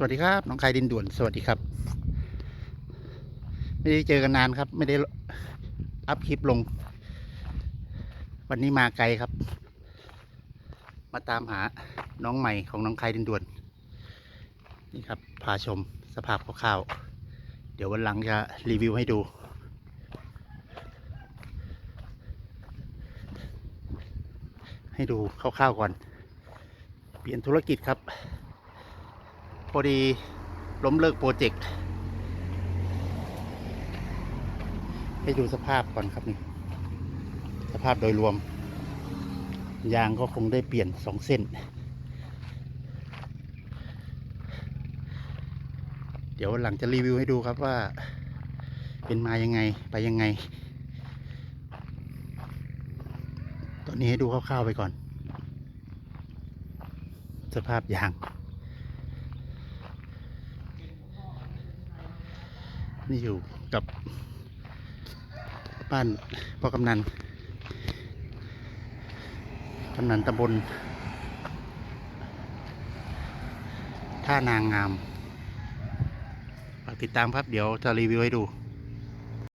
สวัสดีครับน้องคายดินด่วนสวัสดีครับ ไม่ได้เจอกันนานครับ ไม่ได้อัพคลิปลง วันนี้มาไกลครับ มาตามหาน้องใหม่ของน้องคายดินด่วน นี่ครับ พาชมสภาพคร่าวๆเดี๋ยววันหลังจะรีวิวให้ดูให้ดูคร่าวๆก่อน เปลี่ยนธุรกิจครับ พอดีล้มเลิกโปรเจกต์ให้ดูสภาพก่อนครับนี่ สภาพโดยรวม ยางก็คงได้เปลี่ยนสองเส้น เดี๋ยวหลังจะรีวิวให้ดูครับว่า เป็นมายังไงไปยังไง ตอนนี้ให้ดูคร่าวๆไปก่อน สภาพยาง นี่อยู่กับบ้านพ่อกำนันกำนันตำบลท่านางงามฝากติดตามครับ เดี๋ยวจะรีวิวให้ดู